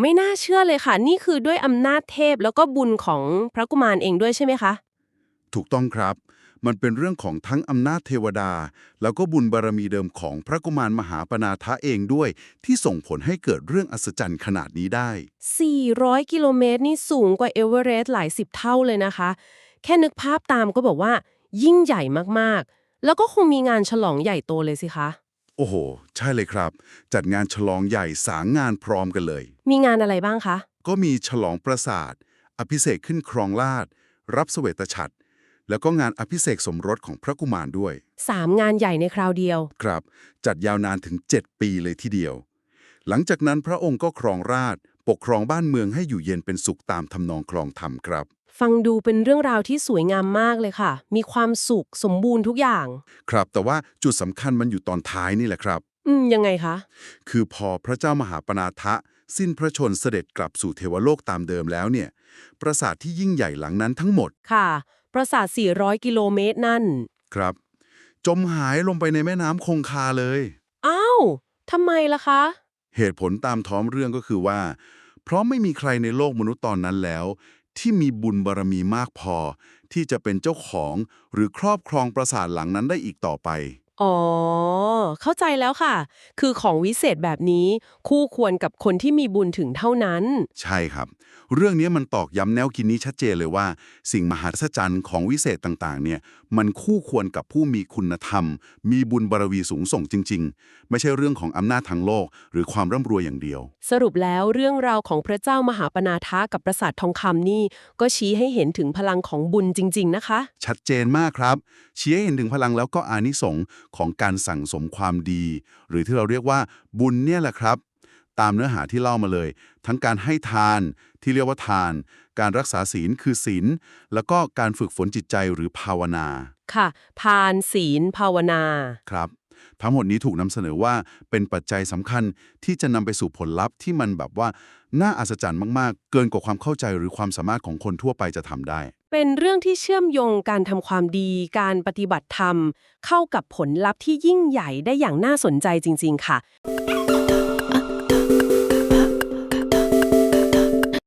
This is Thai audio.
ไม่น่าเชื่อเลยค่ะ นี่คือด้วยอำนาจเทพแล้วก็บุญของพระกุมารเองด้วยใช่ไหมคะ ถูกต้องครับ มันเป็นเรื่องของทั้งอำนาจเทวดา แล้วก็บุญบารมีเดิมของพระกุมารมหาปนาทะเองด้วย ที่ส่งผลให้เกิดเรื่องอัศจรรย์ขนาดนี้ได้ 400 กิโลเมตรนี่สูงกว่าเอเวอเรสต์หลายสิบเท่าเลยนะคะ แค่นึกภาพตามก็บอกว่า ยิ่งใหญ่มากๆ แล้วก็คงมีงานฉลองใหญ่โตเลยสิคะ โอ้โห ใช่เลยครับ จัดงานฉลองใหญ่สางงานพร้อมกันเลย มีงานอะไรบ้างคะ ก็มีฉลองปราสาท อภิเษกขึ้นครองราชย์รับเสวตฉัตรแล้วก็งานอภิเษกสมรสของพระกุมารด้วย 3 งานใหญ่ในคราวเดียว ครับ จัดยาวนานถึง 7 ปีเลยทีเดียว หลังจากนั้นพระองค์ก็ครองราชย์ปกครองบ้านเมืองให้อยู่เย็นเป็นสุขตามทำนองครองธรรมครับ ฟังดูเป็นเรื่องราวที่สวยงามมากเลยค่ะ มีความสุขสมบูรณ์ทุกอย่าง ครับ แต่ว่าจุดสำคัญมันอยู่ตอนท้ายนี่แหละครับ อืม ยังไงคะ คือพอพระเจ้ามหาปนาทะ สิ้นพระชนม์เสด็จกลับสู่เทวโลกตามเดิมแล้วเนี่ย ปราสาทที่ยิ่งใหญ่หลังนั้นทั้งหมด ค่ะ ปราสาท 400 กิโลเมตรนั่น ครับ จมหายลงไปในแม่น้ำคงคาเลย อ้าวทำไมล่ะคะ เหตุผลตามท้องเรื่องก็คือว่า เพราะไม่มีใครในโลกมนุษย์ตอนนั้นแล้ว ที่มีบุญบารมีมากพอ ที่จะเป็นเจ้าของหรือครอบครองปราสาทหลังนั้นได้อีกต่อไป อ๋อ เข้าใจแล้วค่ะ คือของวิเศษแบบนี้ คู่ควรกับคนที่มีบุญถึงเท่านั้น ใช่ครับ เรื่องนี้มันตอกย้ำแนวคิดนี้ชัดเจนเลยว่า สิ่งมหัศจรรย์ของวิเศษต่างๆ เนี่ยมันคู่ควรกับผู้มีคุณธรรม มีบุญบารวีสูงส่งจริง ๆ ไม่ใช่เรื่องของอำนาจทางโลก หรือความร่ำรวยอย่างเดียว สรุปแล้วเรื่องราวของพระเจ้ามหาปนาทะกับปราสาททองคำนี่ ก็ชี้ให้เห็นถึงพลังของบุญจริง ๆ นะคะ ชัดเจนมากครับชี้ให้เห็นถึงพลังแล้วก็อานิสงส์ของการสั่งสมความดี หรือที่เราเรียกว่าบุญเนี่ยแหละครับ ตามเนื้อหาที่เล่ามาเลย ทั้งการให้ทานที่เรียกว่าทาน การรักษาศีลคือศีล แล้วก็การฝึกฝนจิตใจหรือภาวนา ค่ะทานศีลภาวนา ครับ ทั้งหมดนี้ถูกนำเสนอว่าเป็นปัจจัยสำคัญที่จะนำไปสู่ผลลัพธ์ที่มันแบบว่าน่าอัศจรรย์มากๆ เกินกว่าความเข้าใจหรือความสามารถของคนทั่วไปจะทำได้ เป็นเรื่องที่เชื่อมโยงการทำความดี การปฏิบัติธรรม เข้ากับผลลัพธ์ที่ยิ่งใหญ่ได้อย่างน่าสนใจจริง ๆ ค่ะ